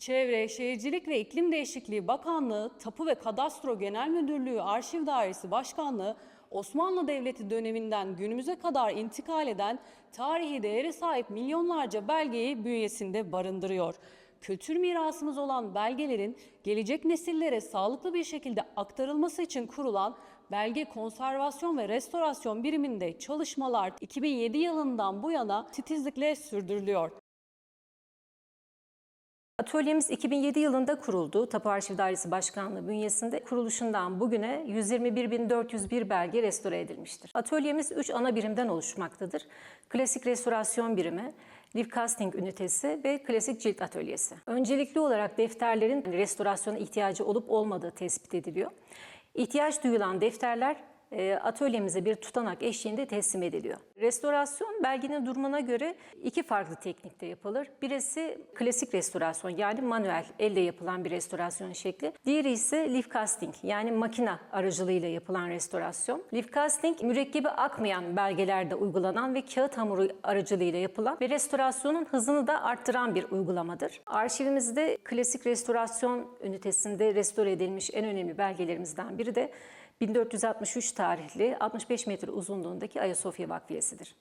Çevre, Şehircilik ve İklim Değişikliği Bakanlığı, Tapu ve Kadastro Genel Müdürlüğü Arşiv Dairesi Başkanlığı, Osmanlı Devleti döneminden günümüze kadar intikal eden tarihi değere sahip milyonlarca belgeyi bünyesinde barındırıyor. Kültür mirasımız olan belgelerin gelecek nesillere sağlıklı bir şekilde aktarılması için kurulan Belge Konservasyon ve Restorasyon biriminde çalışmalar 2007 yılından bu yana titizlikle sürdürülüyor. Atölyemiz 2007 yılında kuruldu. Tapu Arşiv Dairesi Başkanlığı bünyesinde kuruluşundan bugüne 121.401 belge restore edilmiştir. Atölyemiz 3 ana birimden oluşmaktadır. Klasik restorasyon birimi, Liv Casting ünitesi ve klasik cilt atölyesi. Öncelikli olarak defterlerin restorasyona ihtiyacı olup olmadığı tespit ediliyor. İhtiyaç duyulan defterler atölyemize bir tutanak eşliğinde teslim ediliyor. Restorasyon belgenin durumuna göre iki farklı teknikte yapılır. Birisi klasik restorasyon yani manuel, elle yapılan bir restorasyon şekli. Diğeri ise leaf casting yani makina aracılığıyla yapılan restorasyon. Leaf casting mürekkebi akmayan belgelerde uygulanan ve kağıt hamuru aracılığıyla yapılan ve restorasyonun hızını da arttıran bir uygulamadır. Arşivimizde klasik restorasyon ünitesinde restore edilmiş en önemli belgelerimizden biri de 1463 tarihli 65 metre uzunluğundaki Ayasofya Vakfiyesi'dir.